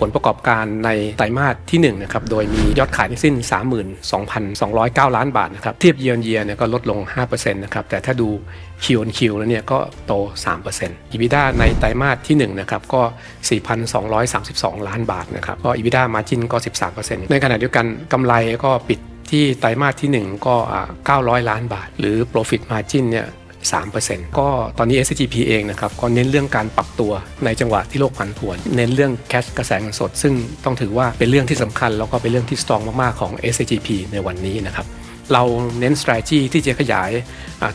ผลประกอบการในไตรมาสที่1นะครับโดยมียอดขายทั้งสิ้น 32,209 ล้านบาทนะครับเทียบเยียร์เยียร์เนี่ยก็ลดลง 5%นะครับแต่ถ้าดู Q on Q แล้วเนี่ยก็โต 3% EBITDA ในไตรมาสที่1นะครับก็ 4,232 ล้านบาทนะครับก็ EBITDA margin ก็ 13%ในขณะเดียวกันกำไรก็ปิดที่ไตรมาสที่ 1 ก็อ่า900 ล้านบาท หรือ profit margin เนี่ย 3%ก็ตอนนี้ SGP เองนะครับก็เน้นเรื่องการปรับตัวในจังหวะที่โลกผันผวน เน้นเรื่องแคชกระแสเงินสด ซึ่งต้องถือว่าเป็นเรื่องที่สำคัญ แล้วก็เป็นเรื่องที่สตรองมาก ๆ ของ SGP ในวันนี้นะครับเราเน้น strategy ที่จะขยาย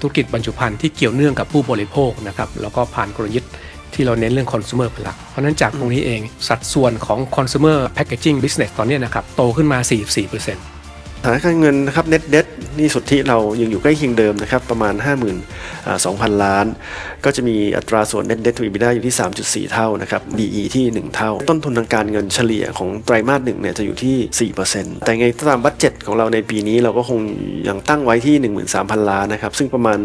ธุรกิจบรรจุภัณฑ์ที่เกี่ยวเนื่องกับผู้บริโภคนะครับแล้วก็ผ่านกลยุทธ์ที่เราเน้นเรื่อง consumer เป็นหลัก เพราะนั้นจากตรงนี้เองสัดส่วนของ consumer packaging business ตอนนี้นะครับโตขึ้นมา 44%ฐานการเงินนะครับ net debt นี่สุทธิเรายังอยู่ใกล้เคียงเดิมนะครับประมาณ 52,000 ล้าน ก็จะมีอัตราส่วน net debt to EBITDA อยู่ที่ 3.4 เท่านะครับ DE ที่ 1 เท่า ต้นทุนทางการเงินเฉลี่ยของไตรมาสหนึ่งเนี่ยจะอยู่ที่ 4%แต่ไงตามบัตเจ็ตของเราในปีนี้เราก็คงยังตั้งไว้ที่ 13,000 ล้านนะครับ ซึ่งประมาณ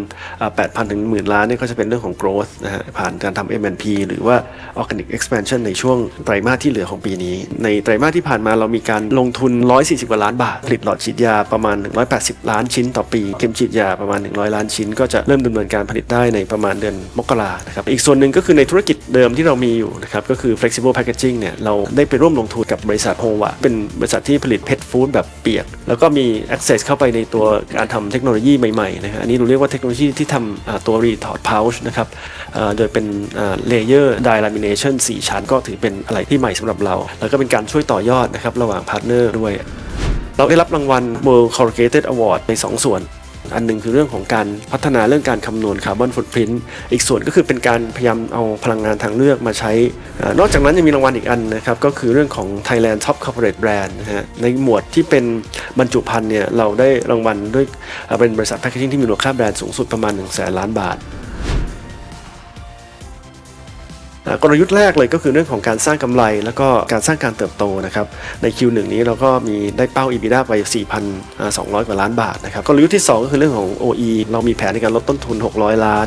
8,000 ถึง 10,000 ล้านเนี่ยก็จะเป็นเรื่องของ growth นะฮะผ่านการทำ M&P หรือว่า organic expansion ในช่วงไตรมาสที่เหลือของปีนี้ ในไตรมาสที่ผ่านมาเรามีการลงทุน 140กว่าล้านบาทผลิตหลอดฉีดยาประมาณ 180 ล้านานชิ้นต่อปีเข็มฉีดยาประมาณ 100 ล้านชิ้น ก็จะเริ่มดำเนินการผลิตได้ในประมาณเดือนมกรานะครับอีกส่วนหนึ่งก็คือในธุรกิจเดิมที่เรามีอยู่นะครับก็คือ flexible packaging เนี่ยเราได้ไปร่วมลงทุนกับบริษัทโฮวะเป็นบริษัทที่ผลิต pet food แบบเปียก แล้วก็มี access เข้าไปในตัวการทำเทคโนโลยีใหม่ๆนะฮะอันนี้เราเรียกว่าเทคโนโลยีที่ทำอ่าตัว retort pouch นะครับโดยเป็นเลเยอร์ dye lamination 4 ชั้นก็ถือเป็นอะไรที่ใหม่สำหรับเรา แล้วก็เป็นการช่วยต่อยอดนะครับระหว่างพาร์ทเนอร์ด้วย เราได้รับรางวัล World Corrugated Award ใน 2 ส่วน อันหนึ่งคือเรื่องของการพัฒนาเรื่องการคำนวณคาร์บอนฟุตพิ้นอีกส่วนก็คือเป็นการพยายามเอาพลังงานทางเลือกมาใช้ นอกจากนั้นยังมีรางวัลอีกอันนะครับ ก็คือเรื่องของ Thailand Top Corporate Brand นะฮะในหมวดที่เป็นบรรจุภัณฑ์เนี่ยเราได้รางวัลด้วยเป็นบริษัทแพคเกจิ้งที่มีมูลค่าแบรนด์สูงสุดประมาณ1 0 0 0 0แสนล้านบาท กลยุทธ์แรกเลยก็คือเรื่องของการสร้างกำไร แล้วก็การสร้างการเติบโตนะครับใน Q1 นี้เราก็มีได้เป้า EBITDA ไป 4,200 กว่าล้านบาทนะครับกลยุทธ์ที่ 2 ก็คือเรื่องของ OE เรามีแผนในการลดต้นทุน 600 ล้าน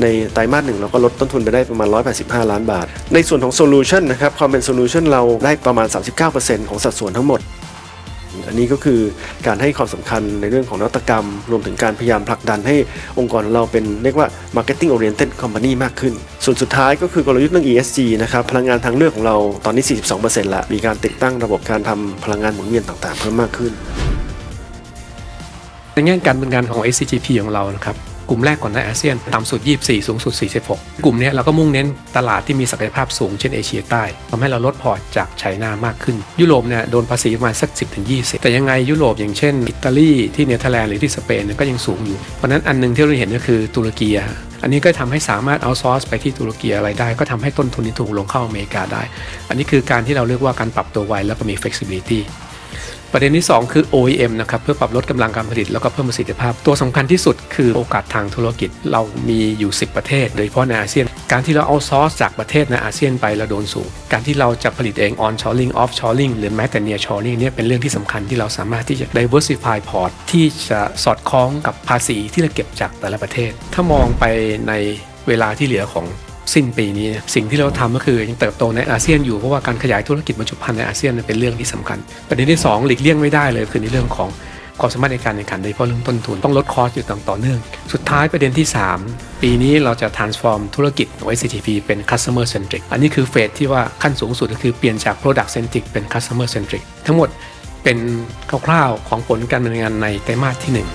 ในไตรมาสหนึ่งเราก็ลดต้นทุนไปได้ประมาณ 185 ล้านบาท ในส่วนของ Solution นะครับความเป็น Solution เราได้ประมาณ 39%ของสัดส่วนทั้งหมด อันนี้ก็คือการให้ความสำคัญในเรื่องของนวัตกรรม รวมถึงการพยายามผลักดันให้องค์กรเราเป็นเรียกว่า marketing oriented company มากขึ้น ส่วนสุดท้ายก็คือกลยุทธ์เรื่อง ESG นะครับพลังงานทางเลือกของเราตอนนี้ 42%ละมีการติดตั้งระบบการทำพลังงานหมุนเวียนต่างๆ เพิ่มมากขึ้นในแง่การดำเนินงานของ SCGP ของเรานะครับ กลุ่มแรกก่อนในอาเซียนต่ำสุด 24 สูงสุด 46 กลุ่มนี้เราก็มุ่งเน้นตลาดที่มีศักยภาพสูงเช่นเอเชียใต้ทำให้เราลดพอร์ตจากไชน่ามากขึ้น ยุโรปเนี่ยโดนภาษีประมาณสัก 10-20 แต่ยังไงยุโรปอย่างเช่น อิตาลีที่เนเธอร์แลนด์หรือที่สเปนก็ยังสูงอยู่ เพราะนั้นอันหนึงที่เราเห็นก็คือตุรกีอันนี้ก็ทำให้สามารถเอาซอร์สไปที่ตุรกีอะไรได้ ก็ทำให้ต้นทุนที่ถูกลงเข้าอเมริกาได้ อันนี้คือการที่เราเรียกว่าการปรับตัวไวแล้วก็มี flexibility ประเด็นที่ 2 คือ OEM นะครับเพื่อปรับลดกำลังการผลิตแล้วก็เพิ่มประสิทธิภาพ ตัวสำคัญที่สุดคือโอกาสทางธุรกิจเรามีอยู่ 10 ประเทศ โดยเฉพาะในอาเซียน การที่เราเอาซอร์สจากประเทศในอาเซียนไปเราโดนสูง การที่เราจะผลิตเอง on shoring off shoring หรือแม้แต่ near shoring เนี่ยเป็นเรื่องที่สำคัญที่เราสามารถที่จะ diversify port ที่จะสอดคล้องกับภาษีที่เราเก็บจากแต่ละประเทศ ถ้ามองไปในเวลาที่เหลือของ สิ้นปีนี้สิ่งที่เราทำก็คือยังเติบโตในอาเซียนอยู่เพราะว่าการขยายธุรกิจบรรจุภัณฑ์ในอาเซียนเป็นเรื่องที่สำคัญประเด็นที่ 2 หลีกเลี่ยงไม่ได้เลยคือในเรื่องของความสามารถในการแข่งขันโดยเฉพาะเรื่องต้นทุนต้องลดคอสอยู่ต่อเนื่อง สุดท้ายประเด็นที่ 3 ปีนี้เราจะ transform ธุรกิจของ SCTP เป็น customer centric อันนี้คือเฟสที่ว่าขั้นสูงสุดก็คือเปลี่ยนจาก product centric เป็น customer centric ทั้งหมดเป็นคร่าวๆของผลการดำเนินงานในไตรมาสที่หนึ่ง